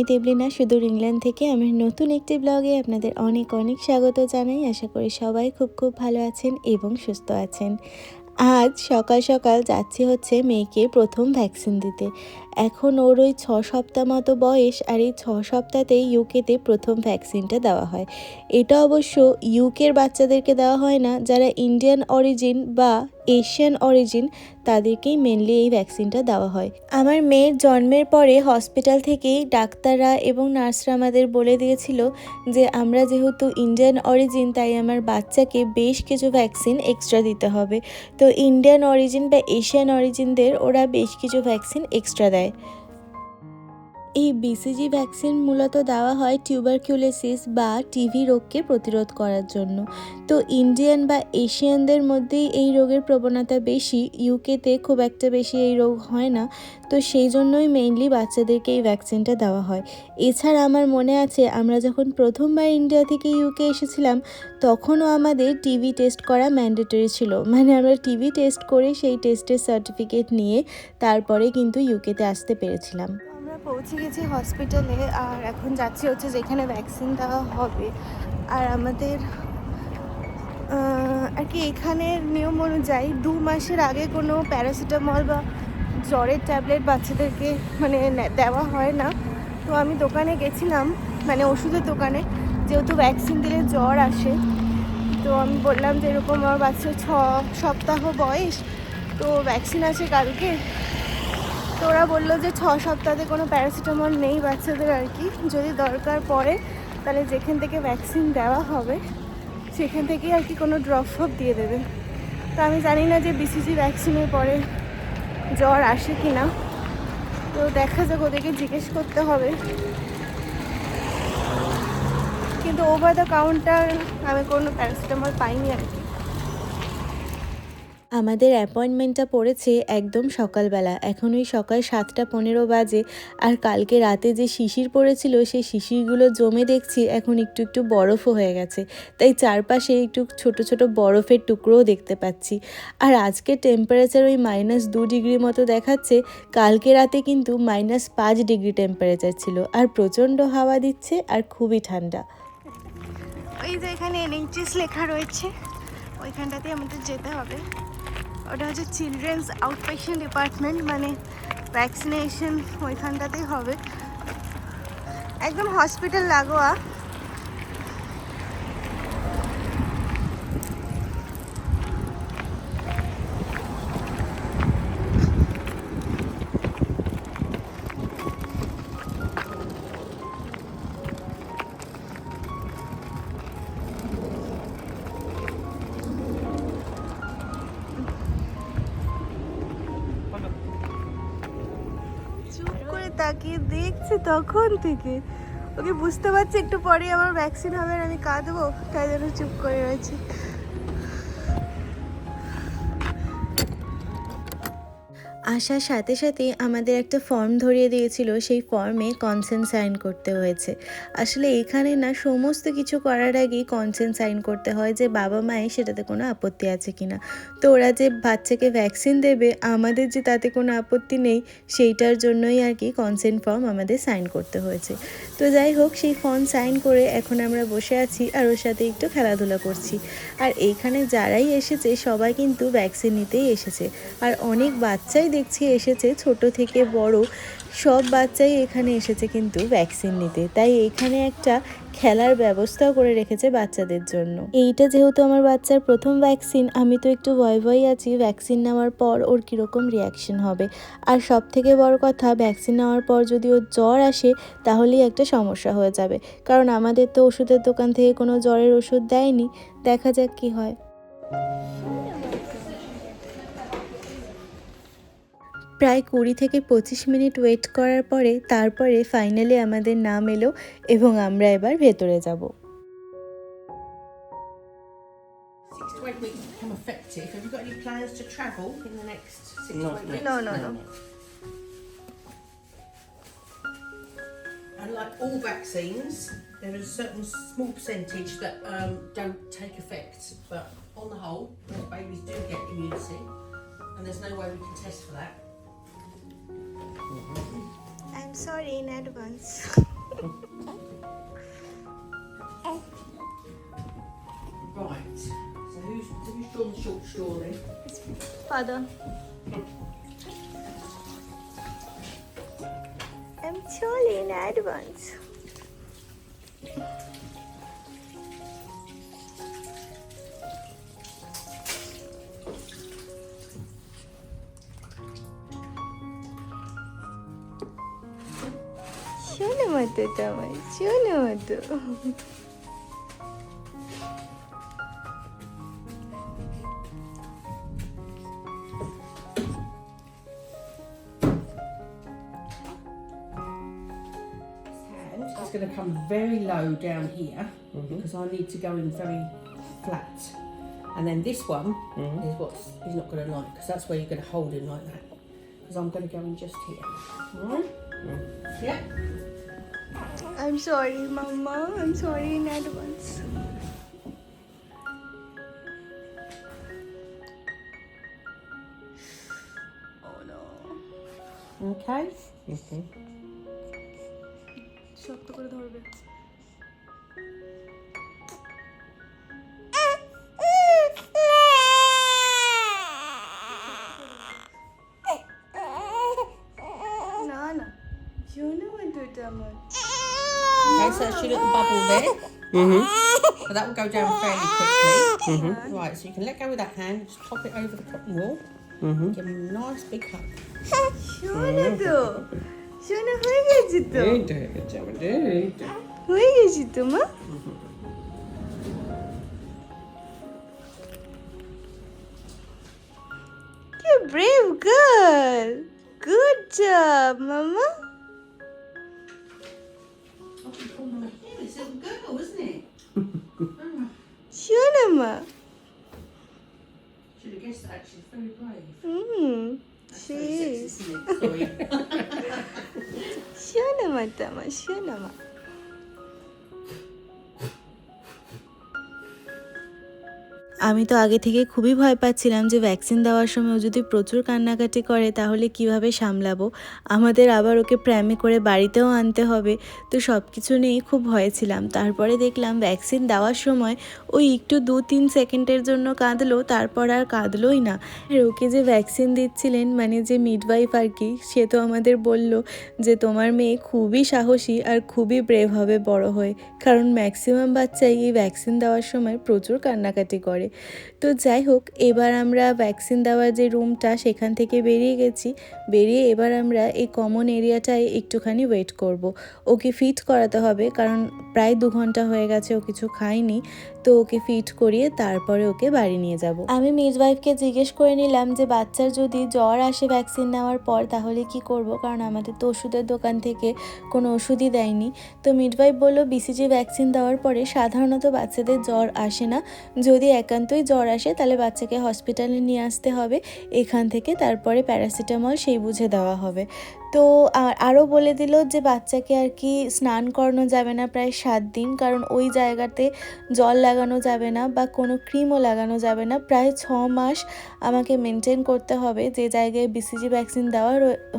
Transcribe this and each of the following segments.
আমি দেবলিনা সুদূর ইংল্যান্ড থেকে আমি নতুন একটি ব্লগে আপনাদের অনেক অনেক স্বাগত জানাই। আশা করি সবাই খুব খুব ভালো আছেন এবং সুস্থ আছেন। আজ সকাল সকাল যাচ্ছি হচ্ছে মেয়েকে প্রথম ভ্যাকসিন দিতে। এখন ওর ওই ছ সপ্তাহ মতো বয়স আর এই ছ সপ্তাহতেই ইউকেতে প্রথম ভ্যাকসিনটা দেওয়া হয়। এটা অবশ্য ইউকের বাচ্চাদেরকে দেওয়া হয় না, যারা ইন্ডিয়ান অরিজিন বা এশিয়ান অরিজিন তাদেরকেই মেনলি এই ভ্যাকসিনটা দেওয়া হয়। আমার মেয়ের জন্মের পরে হসপিটাল থেকেই ডাক্তাররা এবং নার্সরা আমাদের বলে দিয়েছিল যে, আমরা যেহেতু ইন্ডিয়ান অরিজিন, তাই আমার বাচ্চাকে বেশ কিছু ভ্যাকসিন এক্সট্রা দিতে হবে। তো ইন্ডিয়ান অরিজিন বা এশিয়ান অরিজিনদের ওরা বেশ কিছু ভ্যাকসিন এক্সট্রা দেয়। Okay. এই বিসিজি ভ্যাকসিন মূলত দেওয়া হয় টিউবারকিউলোসিস বা টিভি রোগকে প্রতিরোধ করার জন্য। তো ইন্ডিয়ান বা এশিয়ানদের মধ্যেই এই রোগের প্রবণতা বেশি ইউকেতে খুব একটা বেশি এই রোগ হয় না। তো সেই জন্যই মেইনলি বাচ্চাদেরকে এই ভ্যাকসিনটা দেওয়া হয়। এছাড়া আমার মনে আছে, আমরা যখন প্রথমবার ইন্ডিয়া থেকে ইউকে এসেছিলাম, তখনও আমাদের টিভি টেস্ট করা ম্যান্ডেটরি ছিল। মানে আমরা টিভি টেস্ট করে সেই টেস্টের সার্টিফিকেট নিয়ে তারপরে কিন্তু ইউকেতে আসতে পেরেছিলাম। আমরা পৌঁছে গেছি হসপিটালে আর এখন যাচ্ছি হচ্ছে যেখানে ভ্যাকসিন দেওয়া হবে। আর আমাদের আর কি এখানের নিয়ম অনুযায়ী দু মাসের আগে কোনো প্যারাসিটামল বা জ্বরের ট্যাবলেট বাচ্চাদেরকে মানে দেওয়া হয় না। তো আমি দোকানে গেছিলাম মানে ওষুধের দোকানে, যেহেতু ভ্যাকসিন দিলে জ্বর আসে। তো আমি বললাম যে এরকম আমার বাচ্চার ছ সপ্তাহ বয়স, তো ভ্যাকসিন আছে কালকে। তো ওরা বলল যে ছ সপ্তাহে কোনো প্যারাসিটামল নেই বাচ্চাদের আর কি। যদি দরকার পড়ে, তাহলে যেখান থেকে ভ্যাকসিন দেওয়া হবে, সেখান থেকেই আর কি কোনো ড্রপ ফপ দিয়ে দেবে। তো আমি জানি না যে বিসিজি ভ্যাকসিনের পরে জ্বর আসে কি না। তো দেখা যাক, ওদেরকে জিজ্ঞেস করতে হবে। কিন্তু ওভার দ্য কাউন্টার আমি কোনো প্যারাসিটামল পাইনি আর কি। আমাদের অ্যাপয়েন্টমেন্টটা পড়েছে একদম সকালবেলা। এখন ওই সকাল সাতটা পনেরো বাজে আর কালকে রাতে যে শিশির পড়েছিল, সেই শিশিরগুলো জমে দেখছি এখন একটু একটু বরফও হয়ে গেছে। তাই চারপাশে একটু ছোট ছোট বরফের টুকরোও দেখতে পাচ্ছি। আর আজকে টেম্পারেচার ওই মাইনাস দু ডিগ্রি মতো দেখাচ্ছে, কালকে রাতে কিন্তু মাইনাস পাঁচ ডিগ্রি টেম্পারেচার ছিল। আর প্রচণ্ড হাওয়া দিচ্ছে আর খুবই ঠান্ডা। ওই যে এখানে এনএইচএস লেখা রয়েছে ওইখানটাতে আমাদের যেতে হবে। ওটা হচ্ছে চিলড্রেন্স আউটপেশন ডিপার্টমেন্ট মানে ভ্যাকসিনেশন ওইখানটাতেই হবে। একদম হসপিটাল লাগোয়া। তাকিয়ে দেখছে তখন থেকে। ওকে বুঝতে পারছি, একটু পরে আমার ভ্যাকসিন হবে আর আমি কাঁদবো, তাই জন্য চুপ করে রয়েছে। আসার সাথে সাথে আমাদের একটা ফর্ম ধরিয়ে দিয়েছিল, সেই ফর্মে কনসেন্ট সাইন করতে হয়েছে। আসলে এখানে না সমস্ত কিছু করার আগেই কনসেন্ট সাইন করতে হয় যে বাবা মায়ের সেটাতে কোনো আপত্তি আছে কিনা। তো ওরা যে বাচ্চাকে ভ্যাকসিন দেবে, আমাদের যে তাতে কোনো আপত্তি নেই, সেইটার জন্যই আর কি কনসেন্ট ফর্ম আমাদের সাইন করতে হয়েছে। তো যাই হোক, সেই ফর্ম সাইন করে এখন আমরা বসে আছি আর ওর সাথে একটু খেলাধুলা করছি। আর এইখানে যারাই এসেছে, সবাই কিন্তু ভ্যাকসিন নিতেই এসেছে। আর অনেক বাচ্চাই দেখছি এসেছে ছোট থেকে বড়। সব বাচ্চাই এখানে এসেছে কিন্তু ভ্যাকসিন নিতে। তাই এখানে একটা খেলার ব্যবস্থাও করে রেখেছে বাচ্চাদের জন্য। এইটা যেহেতু আমার বাচ্চার প্রথম ভ্যাকসিন আমি তো একটু ভয় ভয় আছি ভ্যাকসিন নেওয়ার পর ওর কীরকম রিয়াকশন হবে। আর সব থেকে বড় কথা ভ্যাকসিন নেওয়ার পর যদি ওর জ্বর আসে, তাহলেই একটা সমস্যা হয়ে যাবে। কারণ আমাদের তো ওষুধের দোকান থেকে কোনো জ্বরের ওষুধ দেয়নি। দেখা যাক কি হয়। প্রায় কুড়ি থেকে পঁচিশ মিনিট ওয়েট করার পরে তারপরে ফাইনালি আমাদের নাম এলো এবং আমরা এবার ভেতরে যাব. And like all vaccines, there is a certain small percentage that um, don't take effect, but on the whole, babies do get immunity, and there's no way we can test for that. Mm-hmm. I'm sorry sorry in advance. Right. So who's who's drawn the short then? Father. I'm sorry in advance. মতো তো আমার শোনো মতো hand is going to come very low down here because I need to go in very flat. And then this one is what he's not going to like because that's where you're going to hold him like that. Because I'm going to go in just here. Alright? Yeah? I'm sorry, Mama. I'm sorry in advance. Oh no. Okay. শক্ত করে ধরবে না না শোনো মতো আমার Okay, so that's your little bubble there. Mm-hmm. So that will go down fairly quickly. Right, so you can let go with that hand, just pop it over the cotton wool. Give him a nice big hug. শোনো তো শোনো হয়ে গেছে তো এইটা হয়ে গেছে আমাদের এইটা হয়ে গেছি তো মা কি ব্রেভ গার্ল গুড জব মামা Şöyle mi? Should have guessed that. She's very brave. Hmm. Şey. Sexy, isn't it? Sorry. Şöyle mi tamam şöyle mi? আমি তো আগে থেকে খুবই ভয় পাচ্ছিলাম যে ভ্যাকসিন দেওয়ার সময় ও যদি প্রচুর কান্নাকাটি করে, তাহলে কীভাবে সামলাবো? আমাদের আবার ওকে প্র্যামে করে বাড়িতেও আনতে হবে। তো সব কিছু নিয়েই খুব ভয় ছিলাম। তারপরে দেখলাম ভ্যাকসিন দেওয়ার সময় ওই একটু দু তিন সেকেন্ডের জন্য কাঁদলো, তারপর আর কাঁদলোই না। আর ওকে যে ভ্যাকসিন দিচ্ছিলেন মানে যে মিডওয়াইফ আর কি, সে তো আমাদের বলল যে তোমার মেয়ে খুবই সাহসী আর খুবই ব্রেভ হবে বড় হয়ে। কারণ ম্যাক্সিমাম বাচ্চাই এই ভ্যাকসিন দেওয়ার সময় প্রচুর কান্নাকাটি করে। তো যাই হোক, এবার আমরা ভ্যাকসিন দেওয়ার যে রুমটা সেখান থেকে বেরিয়ে গেছি বেরিয়ে এবার আমরা এই কমন এরিয়াটায় একটুখানি ওয়েট করব। ওকে ফিট করাতে হবে, কারণ প্রায় দু ঘণ্টা হয়ে গেছে ও কিছু খায়নি তো ওকে ফিট করিয়ে তারপরে ওকে বাড়ি নিয়ে যাব। আমি মিডওয়াইফকে জিজ্ঞেস করে নিলাম যে, বাচ্চার যদি জ্বর আসে ভ্যাকসিন নেওয়ার পর, তাহলে কি করব? কারণ আমাদের তো ওষুধের দোকান থেকে কোনো ওষুধই দেয়নি। তো মিডওয়াইফ বলল বিসিজি ভ্যাকসিন দেওয়ার পরে সাধারণত বাচ্চাদের জ্বর আসে না। যদি একান্তই জ্বর আসে, তাহলে বাচ্চাকে হসপিটালে নিয়ে আসতে হবে। এখান থেকে তারপরে প্যারাসিটামল সেই বুঝে দেওয়া হবে। তো আর- আরও বলে দিল যে বাচ্চাকে আর কি স্নান করানো যাবে না প্রায় সাত দিন, কারণ ওই জায়গাতে জল লাগানো যাবে না বা কোনো ক্রিমও লাগানো যাবে না। প্রায় ছ মাস আমাকে মেনটেন করতে হবে। যে জায়গায় বিসিজি ভ্যাকসিন দেওয়া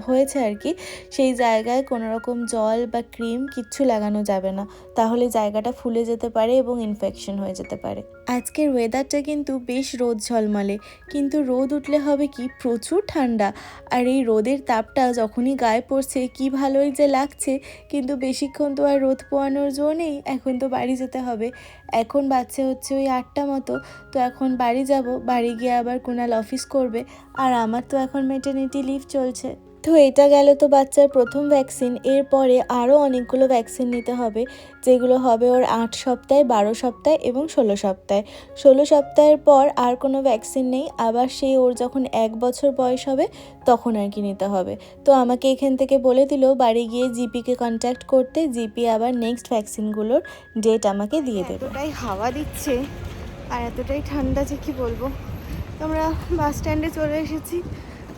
হয়েছে আর কি, সেই জায়গায় কোনো রকম জল বা ক্রিম কিচ্ছু লাগানো যাবে না। তাহলে জায়গাটা ফুলে যেতে পারে এবং ইনফেকশন হয়ে যেতে পারে। আজকের ওয়েদারটা কিন্তু বেশ রোদ ঝলমলে। কিন্তু রোদ উঠলে হবে কি? প্রচুর ঠান্ডা। আর এই রোদের তাপটা যখনই গায়ে পড়ছে, কি ভালোই যে লাগছে, কিন্তু বেশিক্ষণ তো আর রোদ পোয়ানোর জো নেই, এখন তো বাড়ি যেতে হবে। এখন বাচ্চা হচ্ছে ওই আটটা মতো, তো এখন বাড়ি যাব, বাড়ি গিয়ে আবার কুনাল অফিস করবে, আর আমার তো এখন মেটার্নিটি লিভ চলছে। তো এটা গেল তো বাচ্চার প্রথম ভ্যাকসিন এরপরে আরও অনেকগুলো ভ্যাকসিন নিতে হবে, যেগুলো হবে ওর আট সপ্তাহে বারো সপ্তাহে এবং ষোলো সপ্তাহে ষোলো সপ্তাহের পর আর কোনো ভ্যাকসিন নেই, আবার সেই ওর যখন এক বছর বয়স হবে, তখন আর কি নিতে হবে। তো আমাকে এখান থেকে বলে দিল, বাড়ি গিয়ে জিপিকে কন্ট্যাক্ট করতে জিপি আবার নেক্সট ভ্যাকসিনগুলোর ডেট আমাকে দিয়ে দেবে। এতটাই হাওয়া দিচ্ছে, আর এতটাই ঠান্ডা যে কি বলব। আমরা বাস স্ট্যান্ডে চলে এসেছি।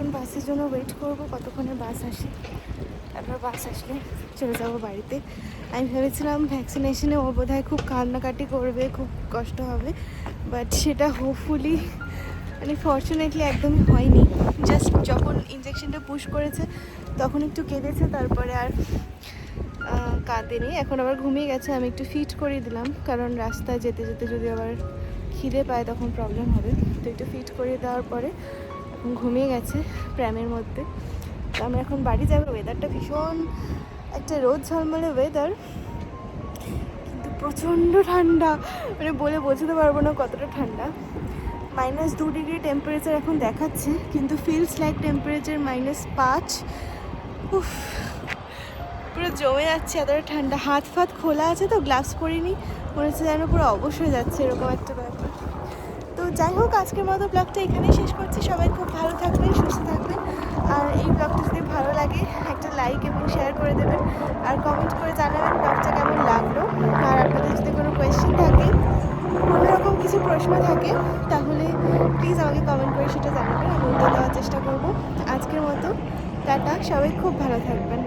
এখন বাসের জন্য ওয়েট করব, কতক্ষণে বাস আসে? তারপর বাস আসলে চলে যাব বাড়িতে। আমি ভেবেছিলাম ভ্যাকসিনেশনে ও বোধহয় খুব কান্নাকাটি করবে, খুব কষ্ট হবে বাট সেটা হোপফুলি মানে ফর্চুনেটলি একদমই হয়নি। জাস্ট যখন ইঞ্জেকশনটা পুশ করেছে, তখন একটু কেঁদেছে, তারপরে আর কাঁদেনি। এখন আবার ঘুমিয়ে গেছে, আমি একটু ফিট করে দিলাম, কারণ রাস্তায় যেতে যেতে যদি আবার খিদে পায় তখন প্রবলেম হবে। তো একটু ফিট করে দেওয়ার পরে ঘুমিয়ে গেছে প্র্যামের মধ্যে। তো আমরা এখন বাড়ি যাব। ওয়েদারটা ভীষণ একটা রোদ ঝলমলে ওয়েদার কিন্তু প্রচণ্ড ঠান্ডা। মানে বলে বোঝাতে পারব না কতটা ঠান্ডা। মাইনাস দু ডিগ্রি টেম্পারেচার এখন দেখাচ্ছে, কিন্তু ফিলস লাইক টেম্পারেচার মাইনাস পাঁচ। উফ, পুরো জমে যাচ্ছে, এতটা ঠান্ডা। হাত ফাত খোলা আছে তো গ্লাভস পরিনি। মনে হচ্ছে যেন পুরো অবশ হয়ে যাচ্ছে, এরকম একটা ব্যাপার। যাই হোক, আজকের মতো ব্লগটা এখানেই শেষ করছি। সবাই খুব ভালো থাকবেন, সুস্থ থাকবেন। আর এই ব্লগটা যদি ভালো লাগে, একটা লাইক এবং শেয়ার করে দেবেন। আর কমেন্ট করে জানাবেন ব্লগটা কেমন লাগল। আর আপনাদের যদি কোনো কোয়েশ্চেন থাকে, অন্যরকম কিছু প্রশ্ন থাকে, তাহলে প্লিজ আমাকে কমেন্ট করে সেটা জানাবেন। আমি উত্তর দেওয়ার চেষ্টা করব। আজকের মতো, টাটা। সবাই খুব ভালো থাকবেন।